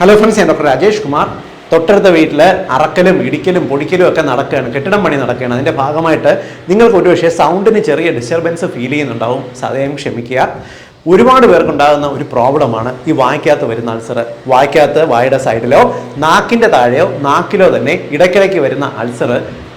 Hello friends ഞാൻ doctor Rajesh Kumar. തൊട്ടടുത്ത വീട്ടിൽ അറക്കലും ഇടിക്കലും പൊടിക്കലും ഒക്കെ നടക്കുകയാണ് കെട്ടിടം പണി നടക്കുകയാണ്. അതിന്റെ ഭാഗമായിട്ട് നിങ്ങൾക്ക് ഒരുപക്ഷെ സൗണ്ടിന് ചെറിയ ഡിസ്റ്റർബൻസ് ഫീൽ ചെയ്യുന്നുണ്ടാവും. സദയം ക്ഷമിക്കുക. ഒരുപാട് പേർക്കുണ്ടാകുന്ന ഒരു പ്രോബ്ലമാണ് ഈ വായിക്കാത്ത വരുന്ന അൾസർ വായിക്കാത്ത വായുടെ സൈഡിലോ നാക്കിന്റെ താഴെയോ നാക്കിലോ തന്നെ ഇടയ്ക്കിടയ്ക്ക് വരുന്ന അൾസർ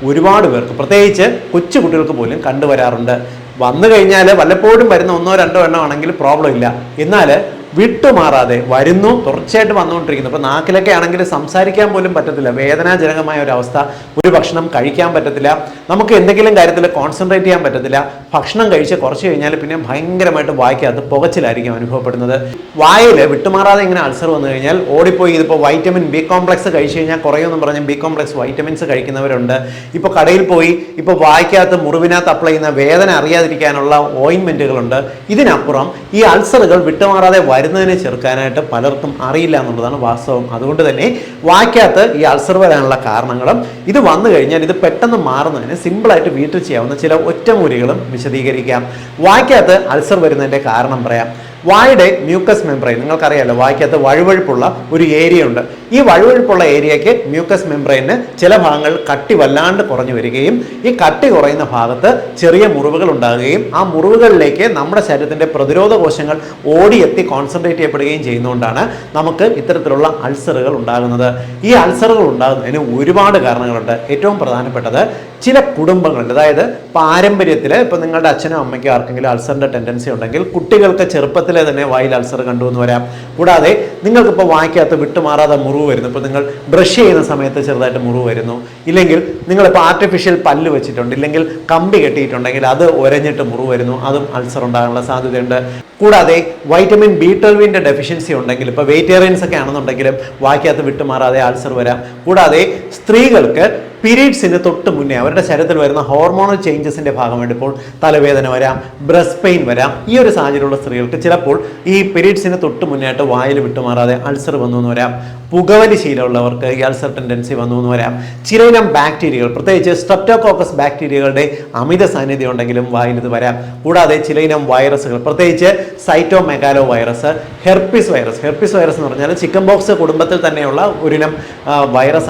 ഒരുപാട് പേർക്ക് പ്രത്യേകിച്ച് കൊച്ചു കുട്ടികൾക്ക് പോലും കണ്ടുവരാറുണ്ട്. വന്നു കഴിഞ്ഞാൽ വല്ലപ്പോഴും വരുന്ന ഒന്നോ രണ്ടോ എണ്ണമാണെങ്കിൽ പ്രോബ്ലം ഇല്ല. എന്നാൽ വിട്ടുമാറാതെ വരുന്നു. തുടർച്ചയായിട്ട് വന്നുകൊണ്ടിരിക്കുന്നു. ഇപ്പോൾ നാക്കിലൊക്കെ ആണെങ്കിൽ സംസാരിക്കാൻ പോലും പറ്റത്തില്ല. വേദനാജനകമായ ഒരു അവസ്ഥ. ഒരു ഭക്ഷണം കഴിക്കാൻ പറ്റത്തില്ല. നമുക്ക് എന്തെങ്കിലും കാര്യത്തിൽ കോൺസെൻട്രേറ്റ് ചെയ്യാൻ പറ്റത്തില്ല. ഭക്ഷണം കഴിച്ച് കുറച്ച് കഴിഞ്ഞാൽ പിന്നെ ഭയങ്കരമായിട്ട് വായിക്കകത്ത് പുകച്ചിലായിരിക്കും അനുഭവപ്പെടുന്നത്. വായിൽ വിട്ടുമാറാതെ ഇങ്ങനെ അൾസർ വന്നു കഴിഞ്ഞാൽ ഓടിപ്പോയി. ഇതിപ്പോൾ വൈറ്റമിൻ ബി കോംപ്ലക്സ് കഴിച്ചു കഴിഞ്ഞാൽ കുറയുമെന്ന് പറഞ്ഞ് ബി കോംപ്ലക്സ് വൈറ്റമിൻസ് കഴിക്കുന്നവരുണ്ട്. ഇപ്പോൾ കടയിൽ പോയി ഇപ്പോൾ വായിക്കകത്ത് മുറിവിനകത്ത് അപ്ലൈ ചെയ്യുന്ന വേദന അറിയാതിരിക്കാനുള്ള ഓയിൻമെന്റുകളുണ്ട് ഇതിനപ്പുറം ഈ അൾസറുകൾ വിട്ടുമാറാതെ വരുന്നതിനെ ചെറുക്കാനായിട്ട് പലർക്കും അറിയില്ല എന്നുള്ളതാണ് വാസ്തവം. അതുകൊണ്ട് തന്നെ വായിക്കാത്ത ഈ അൾസർ വരാനുള്ള കാരണങ്ങളും ഇത് വന്നു കഴിഞ്ഞാൽ ഇത് പെട്ടെന്ന് മാറുന്നതിന് സിമ്പിളായിട്ട് വീട്ടിൽ ചെയ്യാവുന്ന ചില ഒറ്റമൂലികളും വിശദീകരിക്കാം. വായിക്കാത്ത അൾസർ വരുന്നതിന്റെ കാരണം പറയാം. വായുടെ മ്യൂക്കസ് മെംബ്രെയിൻ നിങ്ങൾക്കറിയാലോ വായ്ക്കകത്ത് വഴുവഴുപ്പുള്ള ഒരു ഏരിയ ഉണ്ട്. ഈ വഴുവഴുപ്പുള്ള ഏരിയയ്ക്ക് മ്യൂക്കസ് മെംബ്രെയിന് ചില ഭാഗങ്ങൾ കട്ടി വല്ലാണ്ട് കുറഞ്ഞു വരികയും ഈ കട്ടി കുറയുന്ന ഭാഗത്ത് ചെറിയ മുറിവുകൾ ഉണ്ടാകുകയും ആ മുറിവുകളിലേക്ക് നമ്മുടെ ശരീരത്തിന്റെ പ്രതിരോധ കോശങ്ങൾ ഓടിയെത്തി കോൺസെൻട്രേറ്റ് ചെയ്യപ്പെടുകയും ചെയ്യുന്നതുകൊണ്ടാണ് നമുക്ക് ഇത്തരത്തിലുള്ള അൾസറുകൾ ഉണ്ടാകുന്നത്. ഈ അൾസറുകൾ ഉണ്ടാകുന്നതിന് ഒരുപാട് കാരണങ്ങളുണ്ട്. ഏറ്റവും പ്രധാനപ്പെട്ടത് ചില കുടുംബങ്ങളിൽ അതായത് പാരമ്പര്യത്തിൽ ഇപ്പോൾ നിങ്ങളുടെ അച്ഛനോ അമ്മയ്ക്കോ ആർക്കെങ്കിലും അൾസറിന്റെ ടെൻഡൻസി ഉണ്ടെങ്കിൽ കുട്ടികൾക്ക് ചെറുപ്പത്തിലെ തന്നെ വായിൽ അൾസർ കണ്ടു എന്ന് വരാം. കൂടാതെ നിങ്ങൾക്കിപ്പോൾ വായിക്കകത്ത് വിട്ടുമാറാതെ മുറിവ് വരുന്നു. ഇപ്പോൾ നിങ്ങൾ ബ്രഷ് ചെയ്യുന്ന സമയത്ത് ചെറുതായിട്ട് മുറിവ് വരുന്നു. ഇല്ലെങ്കിൽ നിങ്ങളിപ്പോൾ ആർട്ടിഫിഷ്യൽ പല്ല് വെച്ചിട്ടുണ്ട്. ഇല്ലെങ്കിൽ കമ്പി കെട്ടിയിട്ടുണ്ടെങ്കിൽ അത് ഒരഞ്ഞിട്ട് മുറിവ് വരുന്നു. അതും അൾസർ ഉണ്ടാകാനുള്ള സാധ്യതയുണ്ട്. കൂടാതെ വൈറ്റമിൻ ബി ട്വൽവിന്റെ ഡെഫിഷ്യൻസി ഉണ്ടെങ്കിൽ ഇപ്പോൾ വെജിറ്റേറിയൻസ് ഒക്കെ ആണെന്നുണ്ടെങ്കിലും വായിക്കകത്ത് വിട്ടുമാറാതെ അൾസർ വരാം. കൂടാതെ സ്ത്രീകൾക്ക് പീരീഡ്സിന് തൊട്ട് മുന്നേ അവരുടെ ശരീരത്തിൽ വരുന്ന ഹോർമോണൽ ചേഞ്ചസിന്റെ ഭാഗമായിട്ട് ഇപ്പോൾ തലവേദന വരാം ബ്രസ്റ്റ് പെയിൻ വരാം ഈ ഒരു സാഹചര്യമുള്ള സ്ത്രീകൾക്ക് ചിലപ്പോൾ ഈ പീരീഡ്സിന് തൊട്ട് മുന്നേ ആയിട്ട് വായിൽ വിട്ടുമാറാതെ അൾസർ വന്നു എന്ന് വരാം. പുകവലി ശീലമുള്ളവർക്ക് ഈ അൾസർ ടെൻഡൻസി വന്നു എന്ന് വരാം. ചിലയിനം ബാക്ടീരിയകൾ പ്രത്യേകിച്ച് സ്ട്രെപ്റ്റോകോക്കസ് ബാക്ടീരിയകളുടെ അമിത സാന്നിധ്യം ഉണ്ടെങ്കിലും വായിൽ ഇത് വരാം. കൂടാതെ ചിലയിനം വൈറസുകൾ പ്രത്യേകിച്ച് cyto megalo virus herpes virus. Herpes virus എന്ന് പറഞ്ഞാൽ ചിക്കൻ ബോക്സ് കുടുംബത്തിൽ തന്നെയുള്ള ഒരിനം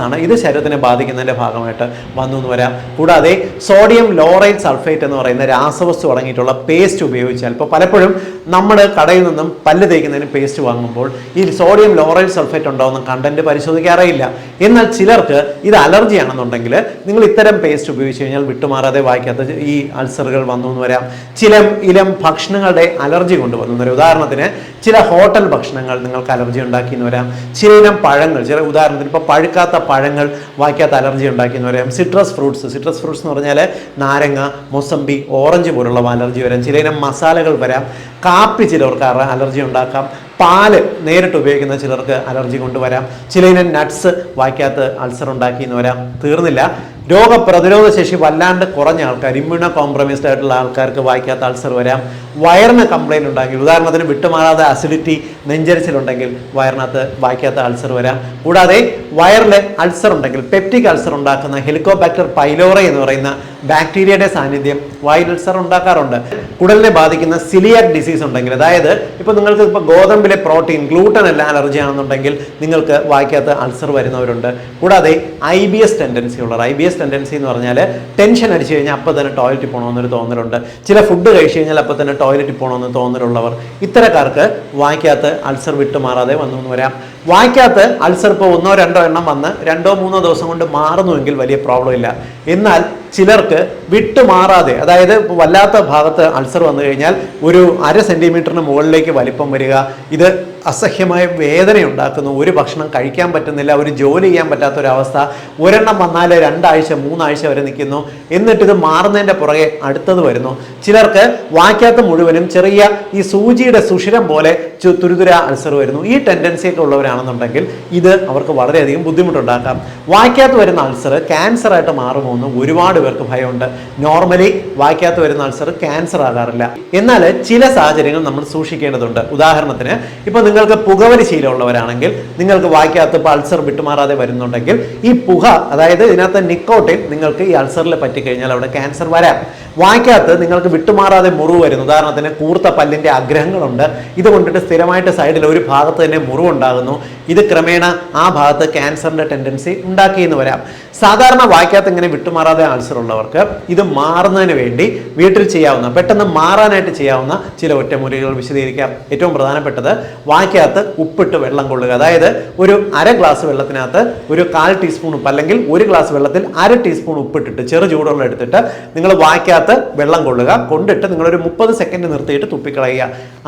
ആണ് ഇത് ശരീരത്തിനെ ബാധിക്കുന്നതിന്റെ ഭാഗമായിട്ട് വന്നു എന്ന് വരാം. കൂടാതെ സോഡിയം ലോറൈറ്റ് സൾഫേറ്റ് എന്ന് പറയുന്ന രാസവസ്തു അടങ്ങിയിട്ടുള്ള പേസ്റ്റ് ഉപയോഗിച്ചാൽ ഇപ്പോൾ പലപ്പോഴും നമ്മൾ കടയിൽ നിന്നും പല്ല് തേക്കുന്നതിന് പേസ്റ്റ് വാങ്ങുമ്പോൾ ഈ സോഡിയം ലോറൈറ്റ് സൾഫേറ്റ് ഉണ്ടോ ഉണ്ടാവുന്ന കണ്ടന്റ് പരിശോധിക്കാറേയില്ല. എന്നാൽ ചിലർക്ക് ഇത് അലർജി ആണെന്നുണ്ടെങ്കിൽ നിങ്ങൾ ഇത്തരം പേസ്റ്റ് ഉപയോഗിച്ച് കഴിഞ്ഞാൽ വിട്ടുമാറാതെ വായിക്കാത്ത ഈ അൾസറുകൾ വന്നു എന്ന് വരാം. ചില ഇലം ഭക്ഷണങ്ങളുടെ അലർജി കൊണ്ട് വന്നു എന്ന് വരാം. ഉദാഹരണത്തിന് ചില ഹോട്ടൽ ഭക്ഷണങ്ങൾ നിങ്ങൾക്ക് അലർജി ഉണ്ടാക്കി എന്ന് വരാം. ചില ഇനം പഴങ്ങൾ ചില ഉദാഹരണത്തിന് ഇപ്പോൾ പഴുക്കാത്ത പഴങ്ങൾ വായിക്കാത്ത അലർജി ഉണ്ടാക്കി എന്ന് പറയാം. സിട്രസ് ഫ്രൂട്ട്സ് സിട്രസ് ഫ്രൂട്ട്സ് എന്ന് പറഞ്ഞാൽ നാരങ്ങ മൊസമ്പി ഓറഞ്ച് പോലുള്ള അലർജി വരാം. ചില ഇനം മസാലകൾ വരാം. കാപ്പി ചിലർക്ക് അലർജി ഉണ്ടാക്കാം. പാൽ നേരിട്ട് ഉപയോഗിക്കുന്ന ചിലർക്ക് അലർജി കൊണ്ടുവരാം. ചില ഇനം നട്ട്സ് വായിക്കാത്ത അൾസർ ഉണ്ടാക്കി എന്ന് വരാം തീർന്നില്ല. രോഗപ്രതിരോധ ശേഷി വല്ലാണ്ട് കുറഞ്ഞ ആൾക്കാർ ഇമ്മ്യൂണോ കോംപ്രമൈസ്ഡ് ആയിട്ടുള്ള ആൾക്കാർക്ക് വായിക്കാത്ത അൾസർ വരാം. വയറിന് കംപ്ലൈന്റ് ഉണ്ടെങ്കിൽ ഉദാഹരണത്തിന് വിട്ടുമാറാതെ അസിഡിറ്റി നെഞ്ചരിച്ചിലുണ്ടെങ്കിൽ വയറിനകത്ത് വായിക്കാത്ത അൾസർ വരാം. കൂടാതെ വയറിൽ അൾസർ ഉണ്ടെങ്കിൽ പെപ്റ്റിക് അൾസർ ഉണ്ടാക്കുന്ന ഹെലിക്കോബാക്ടർ പൈലോറ എന്ന് പറയുന്ന ബാക്ടീരിയയുടെ സാന്നിധ്യം വായിൽ അൾസർ ഉണ്ടാക്കാറുണ്ട്. കുടലിനെ ബാധിക്കുന്ന സിലിയാക് ഡിസീസ് ഉണ്ടെങ്കിൽ അതായത് ഇപ്പോൾ നിങ്ങൾക്ക് ഇപ്പോൾ ഗോതമ്പിലെ പ്രോട്ടീൻ ഗ്ലൂട്ടൻ എല്ലാം അലർജി ആണെന്നുണ്ടെങ്കിൽ നിങ്ങൾക്ക് വായിക്കാത്ത അൾസർ വരുന്നവരുണ്ട്. കൂടാതെ ഐ ബി എസ് ടെൻഡൻസി ഉള്ളവർ ഐ ബി എസ് ടെൻഡൻസി എന്ന് പറഞ്ഞാൽ ടെൻഷൻ അടിച്ചു കഴിഞ്ഞാൽ അപ്പോൾ തന്നെ ടോയ്ലറ്റിൽ പോകണമെന്നൊരു തോന്നലുണ്ട്. ചില ഫുഡ് കഴിച്ചു കഴിഞ്ഞാൽ അപ്പോൾ തന്നെ ടോയ്ലറ്റിൽ പോകണമെന്ന് തോന്നലുള്ളവർ ഇത്തരക്കാർക്ക് വായിക്കാത്ത അൾസർ വിട്ടുമാറാതെ വന്നു എന്ന് വരാം. വായിക്കാത്ത അൾസർ ഇപ്പോൾ ഒന്നോ രണ്ടോ എണ്ണം വന്ന് രണ്ടോ മൂന്നോ ദിവസം കൊണ്ട് മാറുന്നുവെങ്കിൽ വലിയ പ്രോബ്ലം ഇല്ല. എന്നാൽ ചിലർക്ക് വിട്ടുമാറാതെ അതായത് വല്ലാത്ത ഭാഗത്ത് അൾസർ വന്നു കഴിഞ്ഞാൽ ഒരു അര സെന്റിമീറ്ററിന് മുകളിലേക്ക് വലിപ്പം വരിക ഇത് അസഹ്യമായ വേദന ഉണ്ടാക്കുന്നു ഒരു ഭക്ഷണം കഴിക്കാൻ പറ്റുന്നില്ല ഒരു ജോലി ചെയ്യാൻ പറ്റാത്ത ഒരു അവസ്ഥ ഒരെണ്ണം വന്നാൽ രണ്ടാഴ്ച മൂന്നാഴ്ച വരെ നിൽക്കുന്നു എന്നിട്ട് ഇത് മാറുന്നതിന്റെ പുറകെ അടുത്തത് വരുന്നു. ചിലർക്ക് വായിക്കാത്ത മുഴുവനും ചെറിയ ഈ സൂചിയുടെ സുഷിരം പോലെ തുരുതുര അൾസർ വരുന്നു. ഈ ടെൻഡൻസി ഒക്കെ ഉള്ളവരാണെന്നുണ്ടെങ്കിൽ ഇത് അവർക്ക് വളരെയധികം ബുദ്ധിമുട്ടുണ്ടാക്കാം. വായിക്കാത്ത വരുന്ന അൾസർ ക്യാൻസർ ആയിട്ട് മാറുമോ എന്ന് ഒരുപാട് പേർക്ക് ഭയമുണ്ട്. നോർമലി വായിക്കാത്ത വരുന്ന അൾസർ ക്യാൻസർ ആകാറില്ല എന്നാൽ ചില സാഹചര്യങ്ങൾ നമ്മൾ സൂക്ഷിക്കേണ്ടതുണ്ട്. ഉദാഹരണത്തിന് ഇപ്പോൾ നിങ്ങൾക്ക് പുകവലി ശീലമുള്ളവരാണെങ്കിൽ നിങ്ങൾക്ക് വായിക്കാത്ത ഇപ്പോൾ അൾസർ വിട്ടുമാറാതെ വരുന്നുണ്ടെങ്കിൽ ഈ പുക അതായത് ഇതിനകത്ത് നിക്കോട്ടിൻ നിങ്ങൾക്ക് ഈ അൾസറിൽ പറ്റിക്കഴിഞ്ഞാൽ അവിടെ ക്യാൻസർ വരാം. വായ്ക്കകത്ത് നിങ്ങൾക്ക് വിട്ടുമാറാതെ മുറിവ് വരുന്നു. ഉദാഹരണത്തിന് കൂർത്ത പല്ലിന്റെ ആഗ്രഹങ്ങളുണ്ട്. ഇത് കൊണ്ടിട്ട് സ്ഥിരമായിട്ട് സൈഡിൽ ഒരു ഭാഗത്ത് തന്നെ മുറിവുണ്ടാകുന്നു. ഇത് ക്രമേണ ആ ഭാഗത്ത് ക്യാൻസറിന്റെ ടെൻഡൻസി ഉണ്ടാക്കി എന്ന് വരാം. സാധാരണ വായിക്കകത്ത് ഇങ്ങനെ വിട്ടുമാറാതെ ആൾസർ ഉള്ളവർക്ക് ഇത് മാറുന്നതിന് വേണ്ടി വീട്ടിൽ ചെയ്യാവുന്ന പെട്ടെന്ന് മാറാനായിട്ട് ചെയ്യാവുന്ന ചില ഒറ്റമൂലികൾ വിശദീകരിക്കാം. ഏറ്റവും പ്രധാനപ്പെട്ടത് വായിക്കകത്ത് ഉപ്പിട്ട് വെള്ളം കൊള്ളുക. അതായത് ഒരു അര ഗ്ലാസ് വെള്ളത്തിനകത്ത് ഒരു കാൽ ടീസ്പൂൺ ഉപ്പ് അല്ലെങ്കിൽ ഒരു ഗ്ലാസ് വെള്ളത്തിൽ അര ടീസ്പൂൺ ഉപ്പിട്ടിട്ട് ചെറു ചൂടുവെള്ളം എടുത്തിട്ട് നിങ്ങൾ വായ്ക്കകത്ത് വെള്ളം കൊള്ളുക കൊണ്ടിട്ട് നിങ്ങളൊരു മുപ്പത് സെക്കൻഡ് നിർത്തിയിട്ട് തുപ്പിക്കളയുക.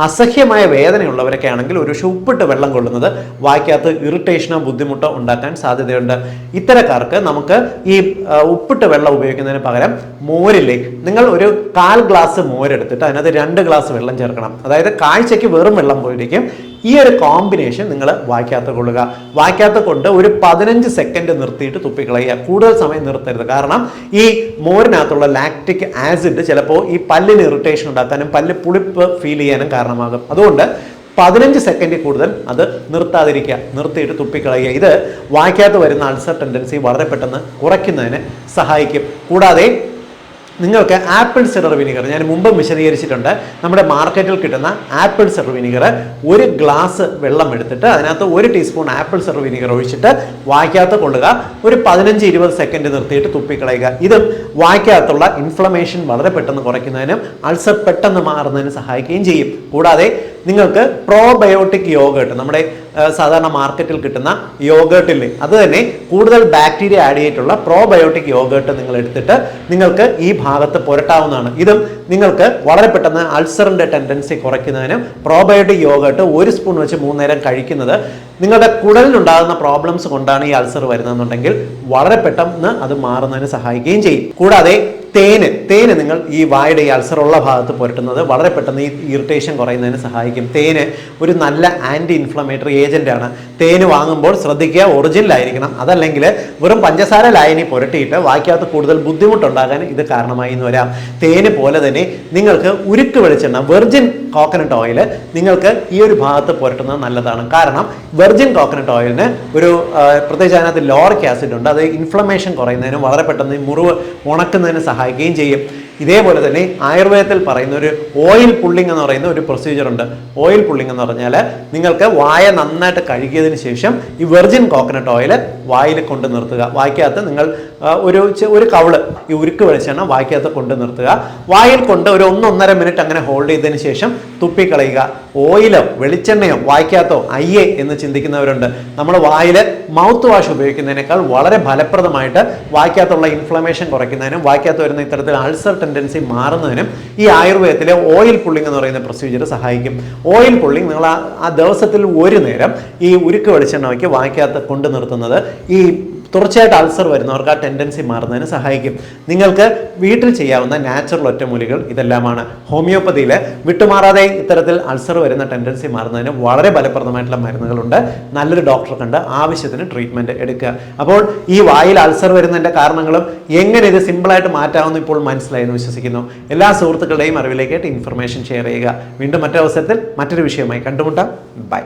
അസഹ്യമായ വേദനയുള്ളവരൊക്കെ ആണെങ്കിൽ ഒരു ഷുപ്പിട്ട് വെള്ളം കൊള്ളുന്നത് വായിക്കകത്ത് ഇറിറ്റേഷനോ ബുദ്ധിമുട്ടോ ഉണ്ടാക്കാൻ സാധ്യതയുണ്ട്. ഇത്തരക്കാർക്ക് നമുക്ക് ഈ ഉപ്പിട്ട് വെള്ളം ഉപയോഗിക്കുന്നതിന് പകരം മോരില്ലേ നിങ്ങൾ ഒരു കാൽ ഗ്ലാസ് മോരെടുത്തിട്ട് അതിനകത്ത് രണ്ട് ഗ്ലാസ് വെള്ളം ചേർക്കണം. അതായത് കാഴ്ചയ്ക്ക് വെറും വെള്ളം പോയിരിക്കും. ഈ ഒരു കോമ്പിനേഷൻ നിങ്ങൾ വായിക്കാത്ത കൊള്ളുക. വായിക്കാത്ത കൊണ്ട് ഒരു പതിനഞ്ച് സെക്കൻഡ് നിർത്തിയിട്ട് തുപ്പിക്കളയുക. കൂടുതൽ സമയം നിർത്തരുത്. കാരണം ഈ മോരിനകത്തുള്ള ലാക്റ്റിക് ആസിഡ് ചിലപ്പോൾ ഈ പല്ലിന് ഇറിറ്റേഷൻ ഉണ്ടാക്കാനും പല്ല് പുളിപ്പ് ഫീൽ ചെയ്യാനും കാരണമാകും. അതുകൊണ്ട് പതിനഞ്ച് സെക്കൻഡിൽ കൂടുതൽ അത് നിർത്താതിരിക്കുക. നിർത്തിയിട്ട് തുപ്പിക്കളയുക. ഇത് വായിക്കാത്ത വരുന്ന അൾസർ ടെൻഡൻസി വളരെ പെട്ടെന്ന് കുറയ്ക്കുന്നതിന് സഹായിക്കും. കൂടാതെ നിങ്ങൾക്ക് ആപ്പിൾ സിഡർ വിനിഗർ ഞാൻ മുമ്പ് വിശദീകരിച്ചിട്ടുണ്ട് നമ്മുടെ മാർക്കറ്റിൽ കിട്ടുന്ന ആപ്പിൾ സിഡർ വിനിഗർ ഒരു ഗ്ലാസ് വെള്ളം എടുത്തിട്ട് അതിനകത്ത് ഒരു ടീസ്പൂൺ ആപ്പിൾ സിഡർ വിനിഗർ ഒഴിച്ചിട്ട് വായിക്കാത്ത കൊള്ളുക. ഒരു പതിനഞ്ച് ഇരുപത് സെക്കൻഡ് നിർത്തിയിട്ട് തുപ്പിക്കളയുക. ഇതും വായിക്കാത്തുള്ള ഇൻഫ്ലമേഷൻ വളരെ പെട്ടെന്ന് കുറയ്ക്കുന്നതിനും അൾസർ പെട്ടെന്ന് മാറുന്നതിനും സഹായിക്കുകയും ചെയ്യും. കൂടാതെ നിങ്ങൾക്ക് പ്രോബയോട്ടിക് യോഗേട്ട് നമ്മുടെ സാധാരണ മാർക്കറ്റിൽ കിട്ടുന്ന യോഗേട്ടിൽ അത് തന്നെ കൂടുതൽ ബാക്ടീരിയ ആഡ് ചെയ്തിട്ടുള്ള പ്രോബയോട്ടിക് യോഗേട്ട് നിങ്ങൾ എടുത്തിട്ട് നിങ്ങൾക്ക് ഈ ഭാഗത്ത് പുരട്ടാവുന്നതാണ്. ഇതും നിങ്ങൾക്ക് വളരെ പെട്ടെന്ന് അൾസറിന്റെ ടെൻഡൻസി കുറയ്ക്കുന്നതിനും പ്രോബയോട്ടിക് യോഗേട്ട് ഒരു സ്പൂൺ വെച്ച് മൂന്നേരം കഴിക്കുന്നത് നിങ്ങളുടെ കുടലിനുണ്ടാകുന്ന പ്രോബ്ലംസ് കൊണ്ടാണ് ഈ അൾസർ വരുന്നതെന്നുണ്ടെങ്കിൽ വളരെ പെട്ടെന്ന് അത് മാറുന്നതിന് സഹായിക്കുകയും ചെയ്യും. കൂടാതെ തേന് തേന് നിങ്ങൾ ഈ വായുടെ ഈ അൾസർ ഉള്ള ഭാഗത്ത് പുരട്ടുന്നത് വളരെ പെട്ടെന്ന് ഈ ഇറിറ്റേഷൻ കുറയുന്നതിന് സഹായിക്കും. തേന് ഒരു നല്ല ആന്റി ഇൻഫ്ലമേറ്ററി ഏജന്റാണ് തേന് വാങ്ങുമ്പോൾ ശ്രദ്ധിക്കുക ഒറിജിനൽ ആയിരിക്കണം. അതല്ലെങ്കിൽ വെറും പഞ്ചസാര ലായനി പുരട്ടിയിട്ട് വായിക്കാത്ത കൂടുതൽ ബുദ്ധിമുട്ടുണ്ടാകാൻ ഇത് കാരണമായി എന്ന് വരാം. തേന് പോലെ തന്നെ നിങ്ങൾക്ക് ഉരുക്ക് വെളിച്ചെണ്ണ വെർജിൻ കോക്കനട്ട് ഓയിൽ നിങ്ങൾക്ക് ഈ ഒരു ഭാഗത്ത് പുരട്ടുന്നത് നല്ലതാണ്. കാരണം വെർജിൻ കോക്കനട്ട് ഓയിലിന് ഒരു പ്രത്യേകിച്ച് അതിനകത്ത് ലോറിക് ആസിഡ് ഉണ്ട്. അത് ഇൻഫ്ലമേഷൻ കുറയുന്നതിനും വളരെ പെട്ടെന്ന് മുറിവ് ഉണക്കുന്നതിന് സഹായിക്കുകയും ചെയ്യും. ഇതേപോലെ തന്നെ ആയുർവേദത്തിൽ പറയുന്ന ഒരു ഓയിൽ പുള്ളിംഗ് എന്ന് പറയുന്ന ഒരു പ്രൊസീജിയർ ഉണ്ട്. ഓയിൽ പുള്ളിംഗ് എന്ന് പറഞ്ഞാൽ നിങ്ങൾക്ക് വായ നന്നായിട്ട് കഴുകിയതിന് ശേഷം ഈ വെർജിൻ കോക്കനട്ട് ഓയിൽ വായിൽ കൊണ്ട് നിർത്തുക. വായിക്കകത്ത് നിങ്ങൾ ഒരു ഒരു കവൾ ഈ ഉരുക്ക് വെളിച്ചെണ്ണ വായിക്കകത്ത് കൊണ്ട് നിർത്തുക. വായിൽ കൊണ്ട് ഒരു ഒന്നൊന്നര മിനിറ്റ് അങ്ങനെ ഹോൾഡ് ചെയ്തതിന് ശേഷം തുപ്പിക്കളയുക. ഓയിലോ വെളിച്ചെണ്ണയോ വായിക്കാത്തോ അയ്യേ എന്ന് ചിന്തിക്കുന്നവരുണ്ട്. നമ്മൾ വായിൽ മൗത്ത് വാഷ് ഉപയോഗിക്കുന്നതിനേക്കാൾ വളരെ ഫലപ്രദമായിട്ട് വായ്ക്കകത്തുള്ള ഇൻഫ്ലമേഷൻ കുറയ്ക്കുന്നതിനും വായ്ക്കകത്ത് വരുന്ന ഇത്തരത്തിൽ അൾസർ ടെൻഡൻസി മാറുന്നതിനും ഈ ആയുർവേദത്തിലെ ഓയിൽ പുള്ളിംഗ് എന്ന് പറയുന്ന പ്രൊസീജിയർ സഹായിക്കും. ഓയിൽ പുള്ളിംഗ് നിങ്ങൾ ആ ദിവസത്തിൽ ഒരു നേരം ഈ ഉരുക്ക് വെളിച്ചെണ്ണ വയ്ക്ക് വായ്ക്കകത്ത് കൊണ്ടു നിർത്തുന്നത് ഈ തുടർച്ചയായിട്ട് അൾസർ വരുന്നവർക്ക് ആ ടെൻഡൻസി മാറുന്നതിന് സഹായിക്കും. നിങ്ങൾക്ക് വീട്ടിൽ ചെയ്യാവുന്ന നാച്ചുറൽ ഒറ്റമൂലികൾ ഇതെല്ലാമാണ്. ഹോമിയോപ്പതിയിൽ വിട്ടുമാറാതെ ഇത്തരത്തിൽ അൾസർ വരുന്ന ടെൻഡൻസി മാറുന്നതിന് വളരെ ഫലപ്രദമായിട്ടുള്ള മരുന്നുകളുണ്ട്. നല്ലൊരു ഡോക്ടറെ കണ്ട് ആവശ്യത്തിന് ട്രീറ്റ്മെന്റ് എടുക്കുക. അപ്പോൾ ഈ വായിൽ അൾസർ വരുന്നതിന്റെ കാരണങ്ങളും എങ്ങനെ ഇത് സിമ്പിളായിട്ട് മാറ്റാമെന്ന് ഇപ്പോൾ മനസ്സിലായി എന്ന് വിശ്വസിക്കുന്നു. എല്ലാ സുഹൃത്തുക്കളുടെയും അറിവിലേക്കായിട്ട് ഇൻഫർമേഷൻ ഷെയർ ചെയ്യുക. വീണ്ടും മറ്റൊരവസരത്തിൽ മറ്റൊരു വിഷയമായി കണ്ടുമുട്ടാം. ബൈ